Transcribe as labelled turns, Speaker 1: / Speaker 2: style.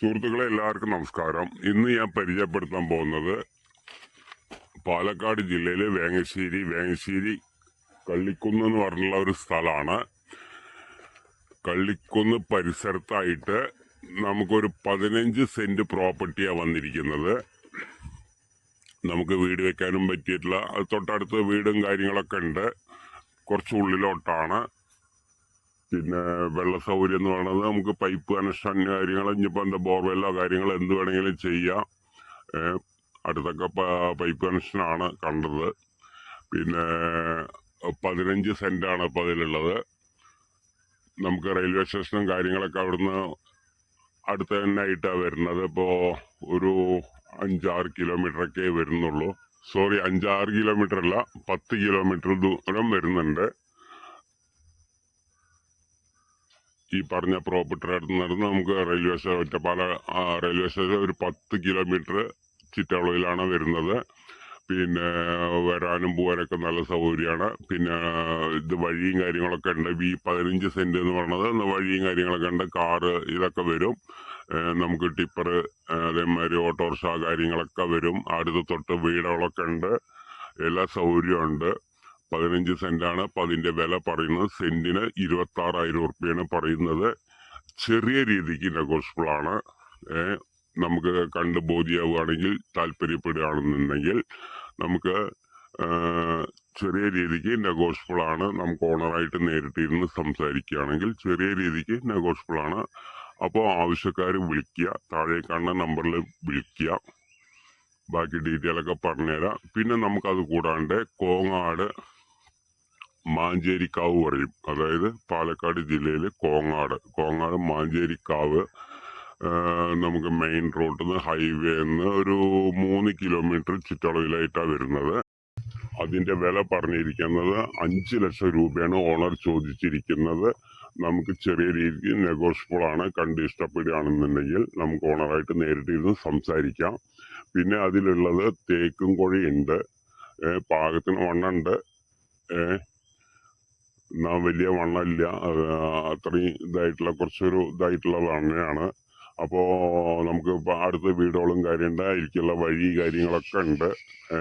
Speaker 1: സുഹൃത്തുക്കളെ എല്ലാവർക്കും നമസ്കാരം. ഇന്ന് ഞാൻ പരിചയപ്പെടുത്താൻ പോകുന്നത് പാലക്കാട് ജില്ലയിലെ വേങ്ങശ്ശേരി വേങ്ങശ്ശേരി കള്ളിക്കുന്ന് എന്ന് പറഞ്ഞുള്ള ഒരു സ്ഥലമാണ്. കള്ളിക്കുന്ന് പരിസരത്തായിട്ട് നമുക്കൊരു പതിനഞ്ച് സെന്റ് പ്രോപ്പർട്ടിയാണ് വന്നിരിക്കുന്നത്. നമുക്ക് വീട് വെക്കാനും പറ്റിയിട്ടില്ല. അത് തൊട്ടടുത്ത് വീടും കാര്യങ്ങളൊക്കെ ഉണ്ട്. കുറച്ച് ഉള്ളിലോട്ടാണ്. പിന്നെ വെള്ള സൗകര്യം എന്ന് പറയുന്നത് നമുക്ക് പൈപ്പ് കണക്ഷൻ കാര്യങ്ങൾ ഇനിയിപ്പോൾ എന്താ ബോർവെല്ലോ കാര്യങ്ങൾ എന്ത് വേണമെങ്കിലും ചെയ്യാം. അടുത്തൊക്കെ പൈപ്പ് പൈപ്പ് കണക്ഷനാണ് കണ്ടത്. പിന്നെ പതിനഞ്ച് സെന്റാണ് ഇപ്പോൾ അതിലുള്ളത്. നമുക്ക് റെയിൽവേ സ്റ്റേഷനും കാര്യങ്ങളൊക്കെ അവിടുന്ന് അടുത്ത് തന്നെ ആയിട്ടാണ് വരുന്നത്. ഇപ്പോൾ ഒരു അഞ്ചാറ് കിലോമീറ്ററൊക്കെ വരുന്നുള്ളൂ. സോറി അഞ്ചാറ് കിലോമീറ്റർ അല്ല പത്ത് കിലോമീറ്റർ ദൂരം വരുന്നുണ്ട്. ഈ പറഞ്ഞ പ്രോപ്പർട്ടിയുടെ അടുത്ത് നടന്ന് നമുക്ക് railway station Ottappala railway station ഒരു പത്ത് കിലോമീറ്റർ ചുറ്റളവിലാണ് വരുന്നത്. പിന്നെ വരാനും പോകാനൊക്കെ നല്ല സൗകര്യമാണ്. പിന്നെ ഇത് വഴിയും കാര്യങ്ങളൊക്കെ ഉണ്ട്. വി പതിനഞ്ച് സെന്റ് എന്ന് ഇന്ന് വഴിയും കാര്യങ്ങളൊക്കെ ഉണ്ട്. കാറ് ഇതൊക്കെ വരും. നമുക്ക് ടിപ്പർ അതേമാതിരി ഓട്ടോറിക്ഷ കാര്യങ്ങളൊക്കെ വരും. അടുത്ത് തൊട്ട് വീടുകളൊക്കെ ഉണ്ട്. എല്ലാ സൗകര്യവും ഉണ്ട്. പതിനഞ്ച് സെന്റാണ് അപ്പം അതിന്റെ വില പറയുന്നത്. സെന്റിന് ഇരുപത്തി ആറായിരം ഉറുപ്പ്യാണ് പറയുന്നത്. ചെറിയ രീതിക്ക് നെഗോഷ്യബിൾ ആണ്. നമുക്ക് കണ്ട് ബോധ്യമാവുകയാണെങ്കിൽ താല്പര്യപ്പെടുകയാണെന്നുണ്ടെങ്കിൽ നമുക്ക് ചെറിയ രീതിക്ക് നെഗോഷ്യബിൾ ആണ്. നമുക്ക് ഓണറായിട്ട് നേരിട്ട് ഇരുന്ന് സംസാരിക്കുകയാണെങ്കിൽ ചെറിയ രീതിക്ക് നെഗോഷ്യബിൾ ആണ്. അപ്പോൾ ആവശ്യക്കാർ വിളിക്കുക താഴെ കാണുന്ന നമ്പറിൽ വിളിക്കുക. ബാക്കി ഡീറ്റെയിലൊക്കെ പറഞ്ഞുതരാം. പിന്നെ നമുക്കത് കൂടാണ്ട് കോങ്ങാട് മാഞ്ചേരിക്കാവ് പറയും. അതായത് പാലക്കാട് ജില്ലയിലെ കോങ്ങാട്. കോങ്ങാട് മാഞ്ചേരിക്കാവ് നമുക്ക് മെയിൻ റോഡിൽ നിന്ന് ഹൈവേ നിന്ന് ഒരു മൂന്ന് കിലോമീറ്റർ ചുറ്റളവിലായിട്ടാണ് വരുന്നത്. അതിന്റെ വില പറഞ്ഞിരിക്കുന്നത് അഞ്ച് ലക്ഷം രൂപയാണ് ഓണർ ചോദിച്ചിരിക്കുന്നത്. നമുക്ക് ചെറിയ രീതിക്ക് നെഗോഷ്യബിൾ ആണ് കണ്ട് ഇഷ്ടപ്പെടുകയാണെന്നുണ്ടെങ്കിൽ നമുക്ക് ഓണറായിട്ട് നേരിട്ട് ഇരുന്ന് സംസാരിക്കാം. പിന്നെ അതിലുള്ളത് തേക്കും കുഴയുണ്ട്. പാകത്തിന് വണ്ണുണ്ട് എന്നാ വലിയ വണ്ണമില്ല. അത് അത്രയും ഇതായിട്ടുള്ള കുറച്ചൊരു ഇതായിട്ടുള്ള വണ്ണയാണ്. അപ്പോൾ നമുക്ക് അടുത്ത വീടുകളും കാര്യമുണ്ട് അതിലേക്കുള്ള വഴി കാര്യങ്ങളൊക്കെ ഉണ്ട്.